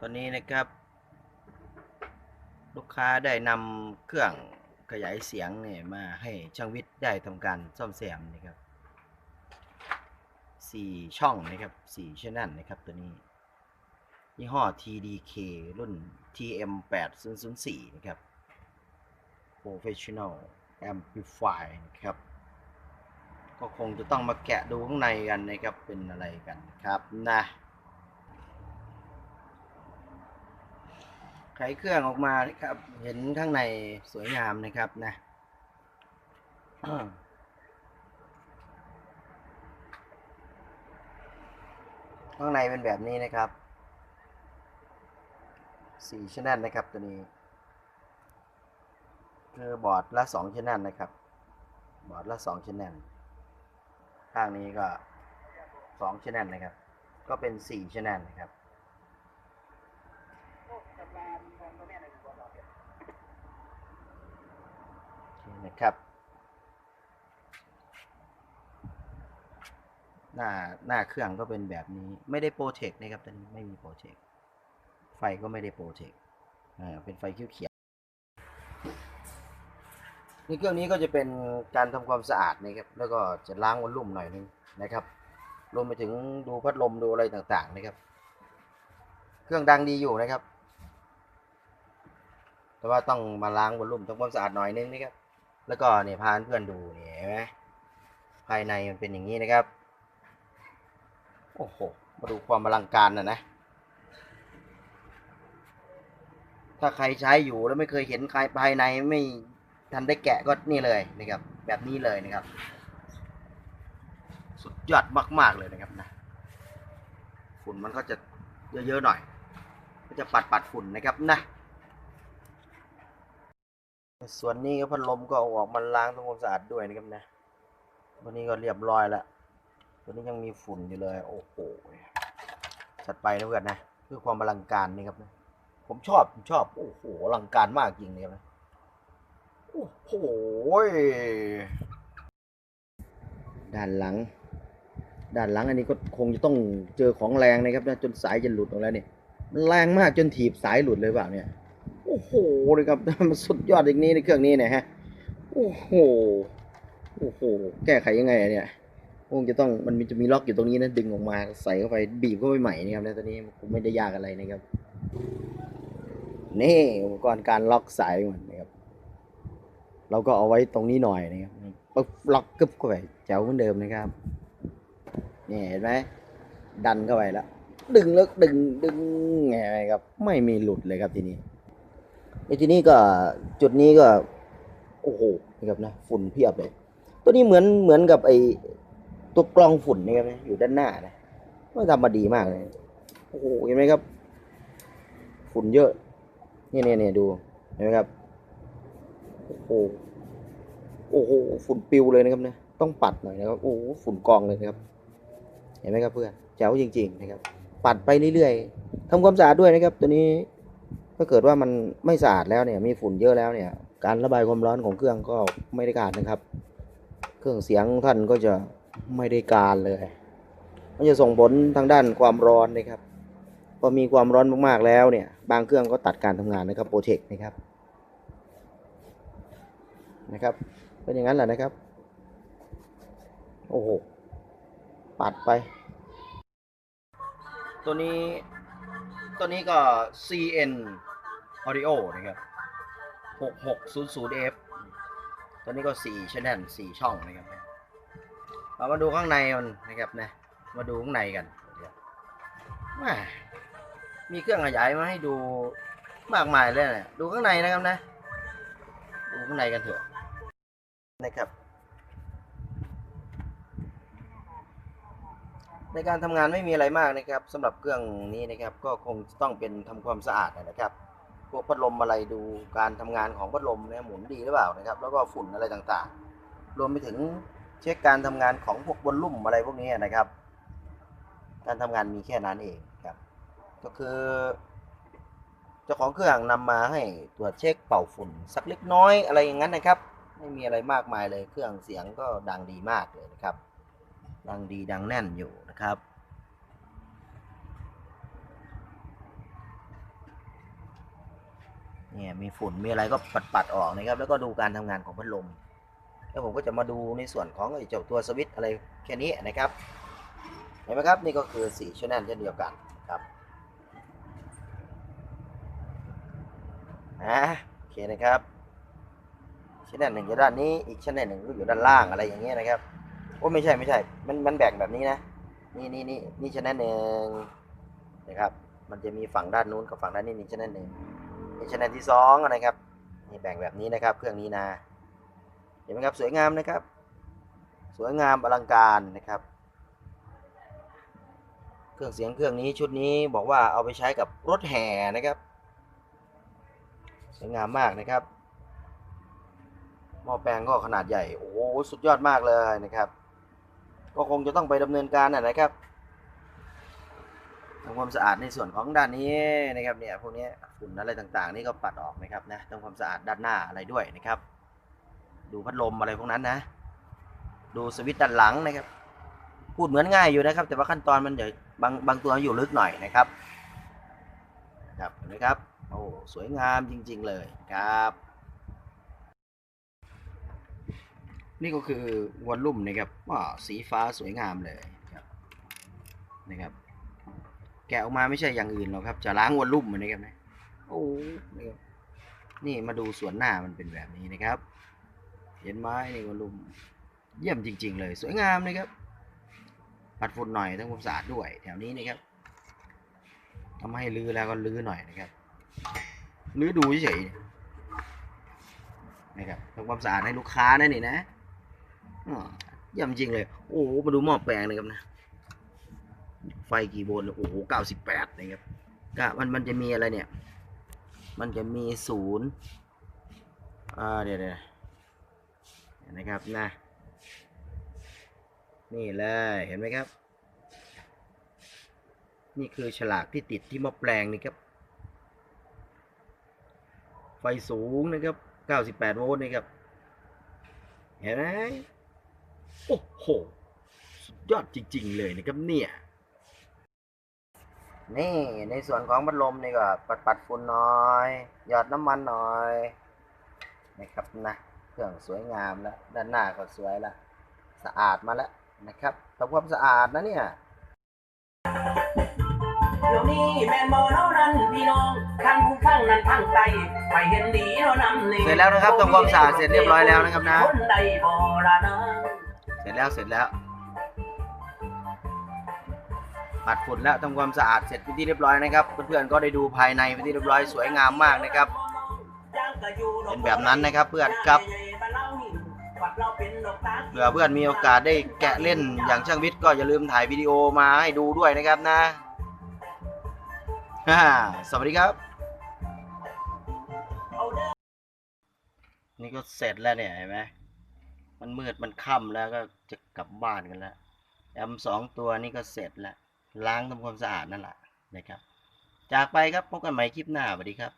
ตอนนี้นะครับ ลูกค้าได้นำเครื่องขยายเสียงเนี่ยมาให้ช่างวิทย์ได้ทำการซ่อมแซมนะครับสี่ช่องนะครับสี่ช่องนะครับตัวนี้ยี่ห้อ TDK รุ่น TM 8 0 0 4นะครับ Professional Amplify นะครับ ก็คงจะต้องมาแกะดูข้างในกันนะครับ เป็นอะไรกันครับนะ ไขเครื่องออกมานะครับ เห็นข้างในสวยงามนะครับนะข้างในเป็นแบบนี้นะครับสี่ชแนลนะครับตัวนี้ คือบอร์ดละสองชแนลนะครับ บอร์ดละสองชแนลข้างนี้ก็สองชแนลนะครับ ก็เป็นสี่ชแนลนะครับโอเค นะครับ หน้าหน้าเครื่องก็เป็นแบบนี้ไม่ได้โปรเทคนะครับตอนนี้ไม่มีโปรเทคไฟก็ไม่ได้โปรเทคอ่าเป็นไฟเขียวๆในเครื่องนี้ก็จะเป็นการทำความสะอาดนะครับ แล้วก็จะล้างวอลลุ่มหน่อยนึงนะครับ รวมไปถึงดูพัดลมดูอะไรต่างๆนะครับ เครื่องดังดีอยู่นะครับ แต่ว่าต้องมาล้างวอลลุ่มทำความสะอาดหน่อยนึงนะครับ แล้วก็เนี่ยพาเพื่อนดูเนี่ยเห็นไหมภายในมันเป็นอย่างนี้นะครับ โอ้โห มาดูความอลังการนะนะ ถ้าใครใช้อยู่แล้วไม่เคยเห็นใครภายในไม่ทันได้แกะก็นี่เลยนะครับ แบบนี้เลยนะครับ สุดยอดมาก ๆ เลยนะครับนะฝุ่นมันก็จะเยอะ ๆ หน่อย ก็จะปัดปัดฝุ่นนะครับนะ ส่วนนี้ก็พัดลมก็ออกมาล้างทำความสะอาดด้วยนะครับนะวันนี้ก็เรียบร้อยแล้วตัวนี้ยังมีฝุ่นอยู่เลย โอ้โหจัดไปนะเพื่อนนะเพื่อความอลังการนี่ครับนะผมชอบผมชอบโอ้โหอลังการมากจริงเลยนะโอ้โหด้านหลัง ด้านหลังอันนี้ก็คงจะต้องเจอของแรงนะครับนะจนสายจะหลุดออกแล้วเนี่ยมันแรงมากจนถีบสายหลุดเลยเปล่าเนี่ย โอ้โหเลยครับมันสุดยอดอย่างนี้ในเครื่องนี้เนี่ยฮะโอ้โหโอ้โหแก้ไขยังไงอะเนี่ยคงจะต้องมันมีจะมีล็อกอยู่ตรงนี้นะดึงออกมาใส่เข้าไปบีบเข้าไปใหม่นะครับแล้วตอนนี้คงไม่ได้ยากอะไรนะครับนี่อุปกรณ์การล็อกสายมันนะครับเราก็เอาไว้ตรงนี้หน่อยนะครับปึ๊บล็อกกึบเข้าไปแจ๋วเหมือนเดิมนะครับนี่เห็นไหมดันเข้าไปแล้วดึงแล้วดึงดึงไงครับ ไม่มีหลุดเลยครับทีนี้ ไอ้ทีนี้ก็จุดนี้ก็โอ้โหนะครับนะฝุ่นเพียบเลย ตัวนี้เหมือนเหมือนกับไอ้ตัวกรองฝุ่นนี่ครับอยู่ด้านหน้านะมันทำมาดีมากเลยโอ้โหเห็นไหมครับ ฝุ่นเยอะเนี่ยเนี่ยเนี่ยดูเห็นไหมครับโอ้โหโอ้โหฝุ่นปิวเลยนะครับเนี่ยต้องปัดหน่อยนะครับโอ้โหฝุ่นกองเลยนะครับ เห็นไหมครับเพื่อนแจ๋วจริง ๆ นะครับ ปัดไปเรื่อยๆทำความสะอาดด้วยนะครับ ตัวนี้ ถ้าเกิดว่ามันไม่สะอาดแล้วเนี่ยมีฝุ่นเยอะแล้วเนี่ย การระบายความร้อนของเครื่องก็ไม่ได้การนะครับ เครื่องเสียงท่านก็จะไม่ได้การเลย มันจะส่งผลทางด้านความร้อนนะครับพอมีความร้อนมากๆแล้วเนี่ย บางเครื่องก็ตัดการทำงานนะครับโปรเทคนะครับนะครับ เป็นอย่างนั้นแหละนะครับ โอ้โห ปัดไป ตัวนี้ ตัวนี้ก็ CN Audio นะครับ 6600F ตัวนี้ก็ 4 channel 4 ช่องนะครับเรามาดูข้างในมันนะครับนะมาดูข้างในกันม่มีเครื่องขยายมาให้ดูมากมายเลยนะดูข้างในนะครับนะ ดูข้างในกันเถอะนะครับในการทำงานไม่มีอะไรมากนะครับสำหรับเครื่องนี้นะครับ ก็คงต้องเป็นทำความสะอาดนะครับ พวกพัดลมอะไรดูการทำงานของพัดลมเนี่ยหมุนดีหรือเปล่านะครับ แล้วก็ฝุ่นอะไรต่างๆ รวมไปถึงเช็คการทำงานของพวกวอลลุ่มอะไรพวกนี้นะครับ การทำงานมีแค่นั้นเองครับ ก็คือเจ้าของเครื่องนำมาให้ตรวจเช็คเป่าฝุ่น สักเล็กน้อยอะไรอย่างนั้นนะครับ ไม่มีอะไรมากมายเลยเครื่องเสียงก็ดังดีมากเลยนะครับ ดังดีดังแน่นอยู่นะครับ เนี่ยมีฝุ่นมีอะไรก็ปัดปัดๆออกนะครับ แล้วก็ดูการทำงานของพัดลม แล้วผมก็จะมาดูในส่วนของไอ้เจ้าตัวสวิตอะไรแค่นี้นะครับเห็นไหมครับนี่ก็คือสี่ชแนลเช่นเดียวกันครับอะโอเคนะครับชแนลหนึ่งอยู่ด้านนี้อีกชแนลหนึ่งก็อยู่ด้านล่างอะไรอย่างเงี้ยนะครับโอ้ไม่ใช่ไม่ใช่ มันมันแบ่งแบบนี้นะ นี่นี่นี่นี่ชแนลหนึ่งนะครับ มันจะมีฝั่งด้านนู้นกับฝั่งด้านนี้นี่ชแนลหนึ่ง นี่ชแนลที่สองนะครับนี่แบ่งแบบนี้นะครับ เครื่องนี้นะ เห็นไหมครับสวยงามนะครับ สวยงามอลังการนะครับ เครื่องเสียงเครื่องนี้ชุดนี้บอกว่าเอาไปใช้กับรถแห่นะครับ สวยงามมากนะครับหม้อแปลงก็ขนาดใหญ่ โอ้โหสุดยอดมากเลยนะครับ ก็คงจะต้องไปดำเนินการนะนะครับ ทำความสะอาดในส่วนของด้านนี้นะครับเนี่ยพวกนี้ฝุ่นอะไรต่างๆ นี่ก็ปัดออกนะครับนะทำความสะอาดด้านหน้าอะไรด้วยนะครับ ดูพัดลมอะไรพวกนั้นนะ ดูสวิตช์ด้านหลังนะครับ พูดเหมือนง่ายอยู่นะครับ แต่ว่าขั้นตอนมันเดี๋ยวบางบางตัวอยู่ลึกหน่อยนะครับครับเห็นไหมครับโอ้สวยงามจริง ๆ เลยครับ นี่ก็คือวอลลุ่มนะครับว่าสีฟ้าสวยงามเลยครับนะครับ แกะออกมาไม่ใช่อย่างอื่นหรอกครับ จะล้างวอลลุ่มมันนะครับนะโอ้นี่มาดูสวนหน้ามันเป็นแบบนี้นะครับ เห็นไหมนี่วอลลุ่ม เยี่ยมจริง ๆ เลย สวยงามนะครับปัดฝุ่นหน่อยทำความสะอาดด้วยแถวนี้นะครับทำให้ลื้อแล้วก็ลื้อหน่อยนะครับลื้อดูเฉยๆนะครับทำความสะอาดให้ลูกค้านะนี่นะอ้อเยี่ยมจริงเลย โอ้มาดูหม้อแปลงนะครับนะ ไฟกี่โวลต์เนี่ยโอ้โหเก้าสิบแปดนะครับก็มันมันจะมีอะไรเนี่ย มันจะมีศูนย์อ่าเดี๋ยวเดี๋ยวนะครับนะ นี่เลยเห็นไหมครับ นี่คือฉลากที่ติดที่ม้อแปลงนี่ครับ ไฟสูงนะครับ 98 โวลต์นะครับ เห็นไหมโอ้โหสุดยอดจริง ๆ เลยนะครับเนี่ย นี่ในส่วนของพัดลมนี่ก็ปัดปัดฝุ่นหน่อย หยอดน้ำมันหน่อยนะครับนะเครื่องสวยงามแล้วด้านหน้าก็สวยแล้วสะอาดมาแล้วนะครับทำความสะอาดนะเนี่ยเดี๋ยวนี้แม่นบ่เท่านั้นพี่น้องข้างผู้ข้างนั้นข้างใจไปเห็นดีเท่านั้นนี่เสร็จแล้วนะครับทำความสะอาดเสร็จเรียบร้อยแล้วนะครับนะคนใดบ่ละนะเสร็จแล้วเสร็จแล้ว ปัดฝุ่นแล้วทำความสะอาดเสร็จเป็นที่เรียบร้อยนะครับ เพื่อนๆก็ได้ดูภายในเป็นที่เรียบร้อยสวยงามมากนะครับ เป็นแบบนั้นนะครับเพื่อนครับเผื่อเพื่อนมีโอกาสได้แกะเล่นอย่างช่างวิทย์ก็อย่าลืมถ่ายวิดีโอมาให้ดูด้วยนะครับนะสวัสดีครับ นี่ก็เสร็จแล้วเนี่ยเห็นไหมมันมืดมันค่ำแล้วก็จะกลับบ้านกันแล้วแอมสองตัวนี่ก็เสร็จแล้ว ล้างทำความสะอาดนั่นแหละนะครับ จากไปครับพบกันใหม่คลิปหน้าสวัสดีครับ